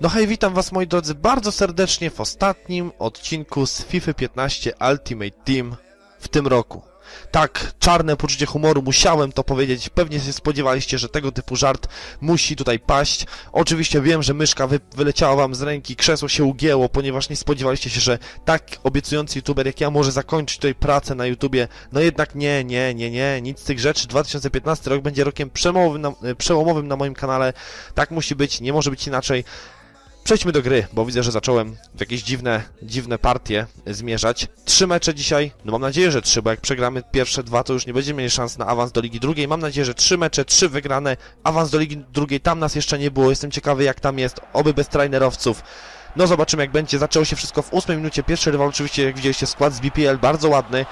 No hej, witam was moi drodzy bardzo serdecznie w ostatnim odcinku z FIFA 15 Ultimate Team w tym roku. Tak, czarne poczucie humoru, musiałem to powiedzieć, pewnie się spodziewaliście, że tego typu żart musi tutaj paść. Oczywiście wiem, że myszka wy wyleciała wam z ręki, krzesło się ugięło, ponieważ nie spodziewaliście się, że tak obiecujący youtuber jak ja może zakończyć tutaj pracę na YouTubie. No jednak nie, nie, nie, nie, nic z tych rzeczy. 2015 rok będzie rokiem na, przełomowym na moim kanale. Tak musi być, nie może być inaczej. Przejdźmy do gry, bo widzę, że zacząłem w jakieś dziwne, dziwne partie zmierzać. Trzy mecze dzisiaj, no mam nadzieję, że trzy, bo jak przegramy pierwsze dwa, to już nie będziemy mieli szans na awans do Ligi Drugiej. Mam nadzieję, że trzy mecze, trzy wygrane, awans do Ligi Drugiej, tam nas jeszcze nie było, jestem ciekawy jak tam jest, oby bez trainerowców. No zobaczymy jak będzie, zaczęło się wszystko w ósmej minucie, pierwszy rywal oczywiście, jak widzieliście, skład z BPL, bardzo ładny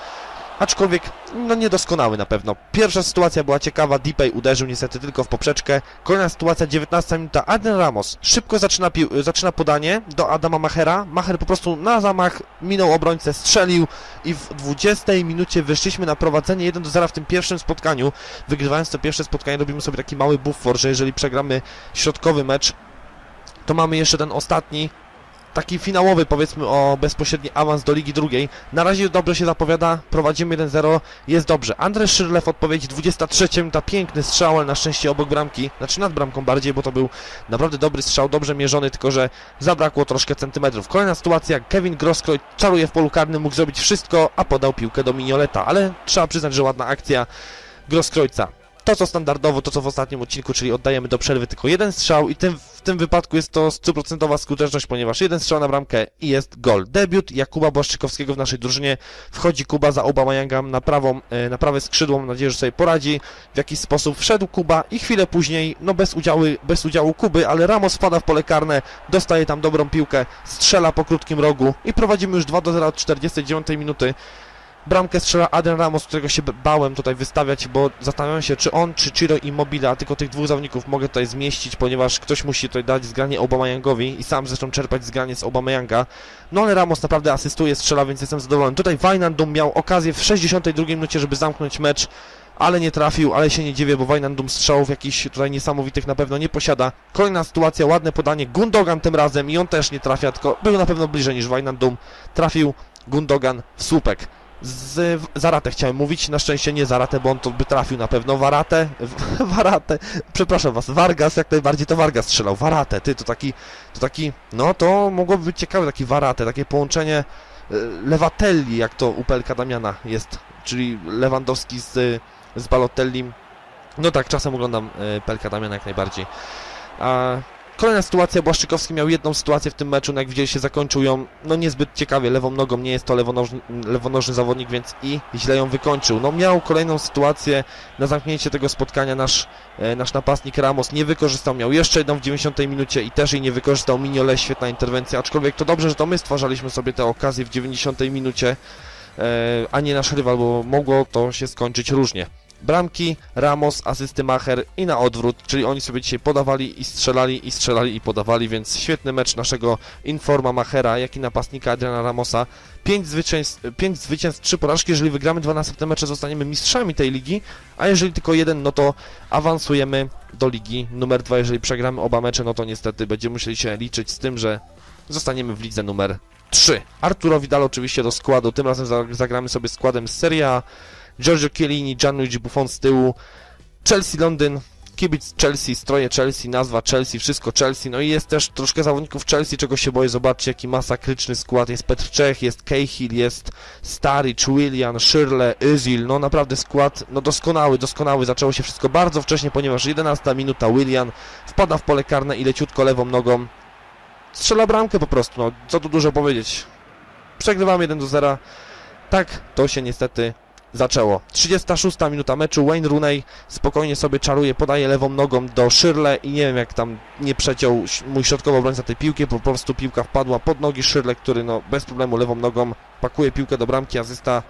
aczkolwiek no niedoskonały na pewno. Pierwsza sytuacja była ciekawa, Dipey uderzył niestety tylko w poprzeczkę. Kolejna sytuacja, 19 minuta, Adrian Ramos szybko zaczyna, zaczyna podanie do Adama Machera. Macher po prostu na zamach minął obrońcę, strzelił i w 20 minucie wyszliśmy na prowadzenie 1 do 0 w tym pierwszym spotkaniu. Wygrywając to pierwsze spotkanie robimy sobie taki mały buffer, że jeżeli przegramy środkowy mecz, to mamy jeszcze ten ostatni, taki finałowy powiedzmy o bezpośredni awans do Ligi Drugiej. Na razie dobrze się zapowiada, prowadzimy 1-0, jest dobrze. Andrzej Szyrlew odpowiedź 23 minuta, piękny strzał, ale na szczęście obok bramki, znaczy nad bramką bardziej, bo to był naprawdę dobry strzał, dobrze mierzony, tylko że zabrakło troszkę centymetrów. Kolejna sytuacja, Kevin Grosskreutz czaruje w polu karnym, mógł zrobić wszystko, a podał piłkę do Mignoleta, ale trzeba przyznać, że ładna akcja Grosskreutza to co standardowo, to co w ostatnim odcinku, czyli oddajemy do przerwy tylko jeden strzał i tym, w tym wypadku jest to stuprocentowa skuteczność, ponieważ jeden strzał na bramkę i jest gol. Debiut Jakuba Błaszczykowskiego w naszej drużynie. Wchodzi Kuba za Aubameyanga na prawą, e, na prawe skrzydło, mam nadzieję, że sobie poradzi. W jakiś sposób wszedł Kuba i chwilę później, no bez udziału, bez udziału Kuby, ale Ramos wpada w pole karne, dostaje tam dobrą piłkę, strzela po krótkim rogu i prowadzimy już 2 do 0 od 49 minuty. Bramkę strzela Adrian Ramos, którego się bałem tutaj wystawiać, bo zastanawiam się, czy on, czy Ciro Immobile, a tylko tych dwóch zawodników mogę tutaj zmieścić, ponieważ ktoś musi tutaj dać zgranie Aubameyangowi i sam zresztą czerpać zgranie z Aubameyanga. No ale Ramos naprawdę asystuje, strzela, więc jestem zadowolony. Tutaj Wijnaldum miał okazję w 62 minucie, żeby zamknąć mecz, ale nie trafił, ale się nie dziwię, bo Wijnaldum strzałów jakichś tutaj niesamowitych na pewno nie posiada. Kolejna sytuacja, ładne podanie, Gundogan tym razem i on też nie trafia, tylko był na pewno bliżej niż Wijnaldum. Trafił Gundogan w słupek z Zaratę chciałem mówić, na szczęście nie Zaratę, bo on to by trafił na pewno. Waratę, Waratę, przepraszam was, Vargas, jak najbardziej to Vargas strzelał. Waratę, ty, to taki, to taki, no to mogłoby być ciekawe, taki Waratę, takie połączenie e, Lewatelli, jak to u Pelka Damiana jest, czyli Lewandowski z, z Balotellim. No tak, czasem oglądam e, Pelka Damiana jak najbardziej. A Kolejna sytuacja, Błaszczykowski miał jedną sytuację w tym meczu, no jak widzieliście zakończył ją, no niezbyt ciekawie, lewą nogą, nie jest to lewonożny, lewonożny zawodnik, więc i źle ją wykończył. No miał kolejną sytuację na zamknięcie tego spotkania, nasz, e, nasz napastnik Ramos nie wykorzystał, miał jeszcze jedną w 90 minucie i też jej nie wykorzystał, Miniole, świetna interwencja, aczkolwiek to dobrze, że to my stwarzaliśmy sobie te okazje w 90 minucie, e, a nie nasz rywal, bo mogło to się skończyć różnie. Bramki, Ramos, asysty Macher i na odwrót, czyli oni sobie dzisiaj podawali i strzelali i strzelali i podawali, więc świetny mecz naszego Informa Machera, jak i napastnika Adriana Ramosa. 5 zwycięstw, 5 zwycięstw, 3 porażki, jeżeli wygramy dwa następne mecze zostaniemy mistrzami tej ligi, a jeżeli tylko jeden, no to awansujemy do ligi numer 2, jeżeli przegramy oba mecze, no to niestety będziemy musieli się liczyć z tym, że zostaniemy w lidze numer 3. Arturo Vidal oczywiście do składu, tym razem zagramy sobie składem z Serie A, Giorgio Chiellini, Gianluigi Buffon z tyłu, Chelsea Londyn, kibic Chelsea, stroje Chelsea, nazwa Chelsea, wszystko Chelsea, no i jest też troszkę zawodników Chelsea, czego się boję, zobaczcie jaki masakryczny skład, jest Petr Czech, jest Cahill, jest Staric, William, Shirley, Özil, no naprawdę skład, no doskonały, doskonały, zaczęło się wszystko bardzo wcześnie, ponieważ 11 minuta William wpada w pole karne i leciutko lewą nogą strzela bramkę po prostu, no co tu dużo powiedzieć. Przegrywamy 1 do 0. Tak, to się niestety zaczęło. 36 minuta meczu, Wayne Rooney spokojnie sobie czaruje, podaje lewą nogą do Shirley i nie wiem jak tam nie przeciął mój środkowy obrońca tej piłki, po prostu piłka wpadła pod nogi Shirley, który no bez problemu lewą nogą pakuje piłkę do bramki, azysta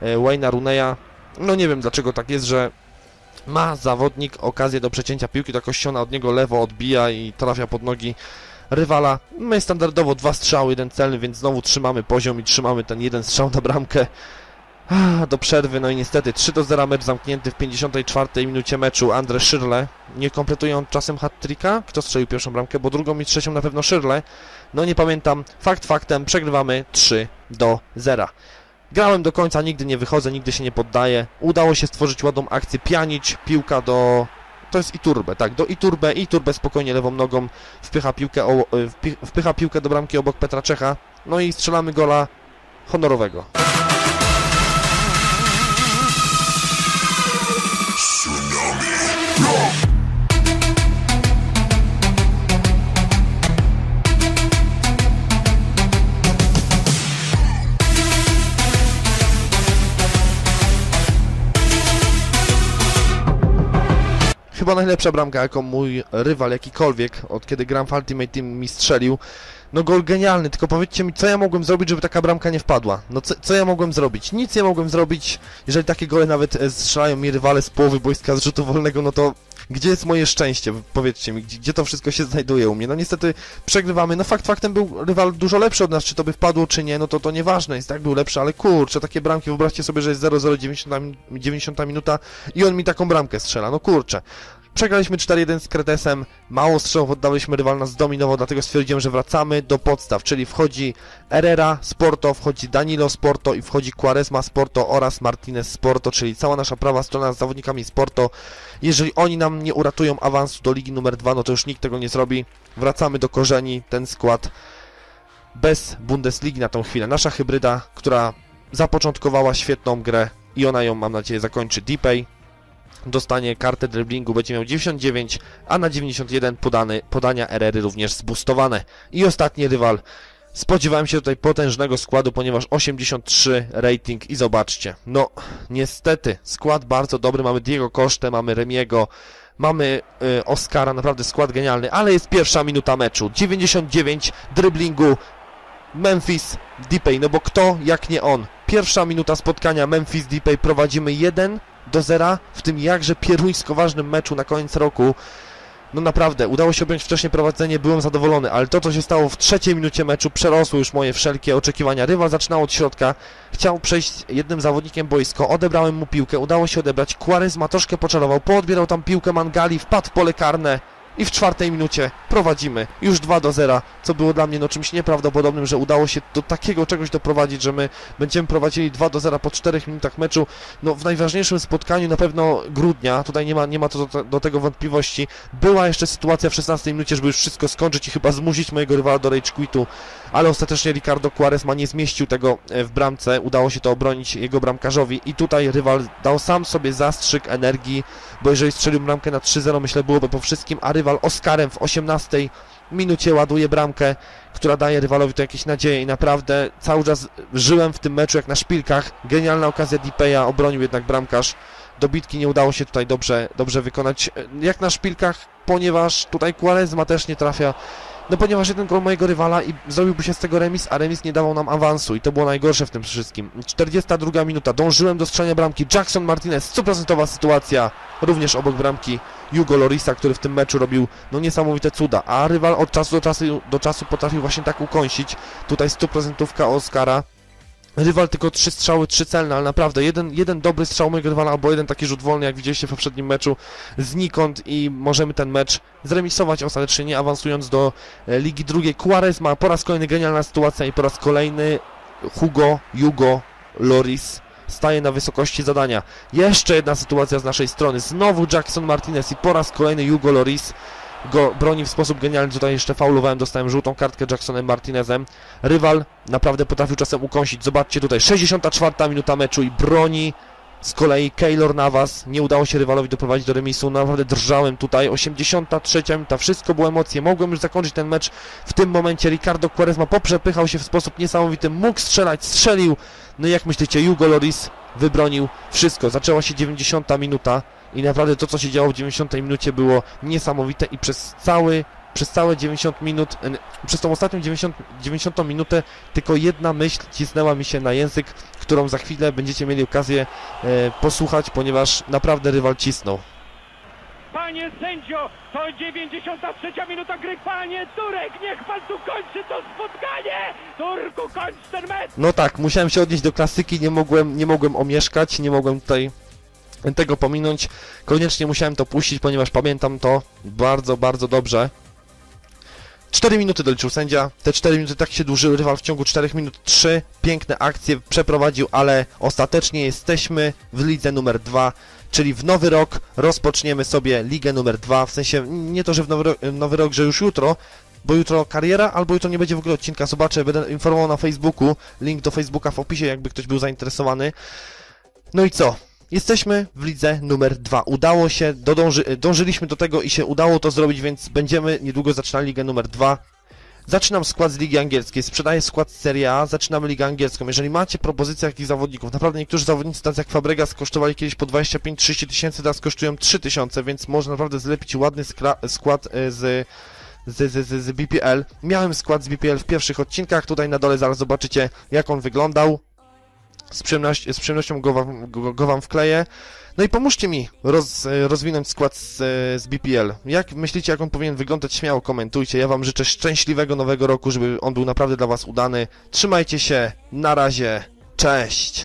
e, Wayne'a Rooneya. No nie wiem dlaczego tak jest, że ma zawodnik okazję do przecięcia piłki, to kościona od niego lewo odbija i trafia pod nogi rywala. My standardowo dwa strzały, jeden celny, więc znowu trzymamy poziom i trzymamy ten jeden strzał na bramkę. Ah, do przerwy, no i niestety 3 do 0 mecz zamknięty w 54 minucie meczu. Andre Szyrle nie kompletuje on czasem hat-tricka? Kto strzelił pierwszą bramkę? Bo drugą i trzecią na pewno Szyrle. No nie pamiętam. Fakt faktem, przegrywamy 3 do 0. Grałem do końca, nigdy nie wychodzę, nigdy się nie poddaję. Udało się stworzyć ładną akcję, pianić, piłka do... To jest Iturbe, tak, do Iturbe. Iturbe spokojnie lewą nogą wpycha piłkę, o, wpi- wpycha piłkę do bramki obok Petra Czecha. No i strzelamy gola honorowego. Chyba najlepsza bramka, jaką mój rywal jakikolwiek, od kiedy gram w Ultimate Team mi strzelił. No gol genialny, tylko powiedzcie mi, co ja mogłem zrobić, żeby taka bramka nie wpadła? No co, co ja mogłem zrobić? Nic nie mogłem zrobić, jeżeli takie gole nawet e, strzelają mi rywale z połowy boiska z rzutu wolnego, no to gdzie jest moje szczęście? Powiedzcie mi, gdzie, to wszystko się znajduje u mnie? No niestety przegrywamy, no fakt faktem był rywal dużo lepszy od nas, czy to by wpadło, czy nie, no to to nieważne, jest tak był lepszy, ale kurczę, takie bramki, wyobraźcie sobie, że jest 0-0 90, min- 90 minuta i on mi taką bramkę strzela, no kurczę. Przegraliśmy 4-1 z Kretesem, mało strzałów oddaliśmy, rywal nas zdominował, dlatego stwierdziłem, że wracamy do podstaw, czyli wchodzi Herrera Sporto, wchodzi Danilo Sporto i wchodzi Quaresma Sporto oraz Martinez Sporto, czyli cała nasza prawa strona z zawodnikami Sporto. Jeżeli oni nam nie uratują awansu do ligi numer 2, no to już nikt tego nie zrobi. Wracamy do korzeni, ten skład bez Bundesligi na tą chwilę. Nasza hybryda, która zapoczątkowała świetną grę i ona ją, mam nadzieję, zakończy. Dipay dostanie kartę driblingu, będzie miał 99, a na 91 podany, podania RR również zbustowane. I ostatni rywal. Spodziewałem się tutaj potężnego składu, ponieważ 83 rating i zobaczcie, no niestety skład bardzo dobry, mamy Diego Kosztę, mamy Remiego, mamy y, Oscara, naprawdę skład genialny, ale jest pierwsza minuta meczu, 99 driblingu, Memphis Depay, no bo kto jak nie on. Pierwsza minuta spotkania Memphis Depay prowadzimy 1 do 0 w tym jakże pieruńsko ważnym meczu na koniec roku. No naprawdę, udało się objąć wcześniej prowadzenie, byłem zadowolony, ale to, co się stało w trzeciej minucie meczu, przerosło już moje wszelkie oczekiwania. Rywal zaczynał od środka, chciał przejść jednym zawodnikiem boisko, odebrałem mu piłkę, udało się odebrać, Quaresma troszkę poczarował, poodbierał tam piłkę Mangali, wpadł w pole karne i w czwartej minucie prowadzimy już 2 do 0, co było dla mnie no czymś nieprawdopodobnym, że udało się do takiego czegoś doprowadzić, że my będziemy prowadzili 2 do 0 po 4 minutach meczu, no w najważniejszym spotkaniu na pewno grudnia, tutaj nie ma, nie ma to do, do tego wątpliwości, była jeszcze sytuacja w 16 minucie, żeby już wszystko skończyć i chyba zmusić mojego rywala do rage quitu, ale ostatecznie Ricardo Quaresma nie zmieścił tego e, w bramce, udało się to obronić jego bramkarzowi. I tutaj rywal dał sam sobie zastrzyk energii, bo jeżeli strzelił bramkę na 3-0 myślę byłoby po wszystkim, a rywal Oskarem w 18 minucie ładuje bramkę, która daje rywalowi to jakieś nadzieje i naprawdę cały czas żyłem w tym meczu jak na szpilkach. Genialna okazja Dipeya, obronił jednak bramkarz. Dobitki nie udało się tutaj dobrze, dobrze wykonać jak na szpilkach, ponieważ tutaj Quaresma też nie trafia. No ponieważ jeden gol mojego rywala i zrobiłby się z tego remis, a remis nie dawał nam awansu i to było najgorsze w tym wszystkim. 42 minuta, dążyłem do strzelania bramki, Jackson Martinez, stuprocentowa sytuacja, również obok bramki Hugo Lorisa, który w tym meczu robił no niesamowite cuda, a rywal od czasu do czasu, do czasu potrafił właśnie tak ukąsić. Tutaj stuprocentówka Oscara. Rywal tylko trzy strzały, trzy celne, ale naprawdę jeden, jeden dobry strzał mojego rywala, albo jeden taki rzut wolny, jak widzieliście w poprzednim meczu, znikąd i możemy ten mecz zremisować ostatecznie, nie awansując do e, Ligi Drugiej. Quaresma, po raz kolejny genialna sytuacja i po raz kolejny Hugo, Hugo, Loris staje na wysokości zadania. Jeszcze jedna sytuacja z naszej strony. Znowu Jackson Martinez i po raz kolejny Hugo Loris go broni w sposób genialny. Tutaj jeszcze faulowałem, dostałem żółtą kartkę Jacksonem Martinezem. Rywal naprawdę potrafił czasem ukąsić. Zobaczcie tutaj, 64 minuta meczu i broni z kolei Keylor Navas. Nie udało się rywalowi doprowadzić do remisu. Naprawdę drżałem tutaj. 83 minuta, wszystko było emocje. Mogłem już zakończyć ten mecz w tym momencie. Ricardo Quaresma poprzepychał się w sposób niesamowity. Mógł strzelać, strzelił. No i jak myślicie, Hugo Loris wybronił wszystko. Zaczęła się 90 minuta i naprawdę to, co się działo w 90 minucie było niesamowite i przez cały przez całe 90 minut, przez tą ostatnią 90, 90 minutę tylko jedna myśl cisnęła mi się na język, którą za chwilę będziecie mieli okazję e, posłuchać, ponieważ naprawdę rywal cisnął. Panie sędzio, to 93 minuta gry. Panie Turek, niech pan tu kończy to spotkanie! Turku, kończ ten mecz! No tak, musiałem się odnieść do klasyki, nie mogłem, nie mogłem omieszkać, nie mogłem tutaj tego pominąć. Koniecznie musiałem to puścić, ponieważ pamiętam to bardzo, bardzo dobrze. 4 minuty doliczył sędzia. Te 4 minuty tak się dłużyły. Rywal w ciągu 4 minut 3 piękne akcje przeprowadził, ale ostatecznie jesteśmy w lidze numer 2, czyli w nowy rok rozpoczniemy sobie ligę numer 2. W sensie nie to, że w nowy nowy rok że już jutro, bo jutro kariera, albo jutro nie będzie w ogóle odcinka. Zobaczę, będę informował na Facebooku. Link do Facebooka w opisie, jakby ktoś był zainteresowany. No i co? Jesteśmy w lidze numer 2. Udało się, dodąży, dążyliśmy do tego i się udało to zrobić, więc będziemy niedługo zaczynali ligę numer 2. Zaczynam skład z Ligi Angielskiej, sprzedaję skład z Serie A, zaczynamy Ligę Angielską. Jeżeli macie propozycje jakichś zawodników, naprawdę niektórzy zawodnicy, tacy jak Fabregas, kosztowali kiedyś po 25-30 tysięcy, teraz kosztują 3 tysiące, więc można naprawdę zlepić ładny skład e, z, z, z, z, z BPL. Miałem skład z BPL w pierwszych odcinkach, tutaj na dole zaraz zobaczycie jak on wyglądał. Z, przyjemność, z przyjemnością go wam, go, go wam wkleję. No i pomóżcie mi roz, rozwinąć skład z, z BPL. Jak myślicie, jak on powinien wyglądać? Śmiało komentujcie. Ja wam życzę szczęśliwego nowego roku, żeby on był naprawdę dla was udany. Trzymajcie się, na razie, cześć!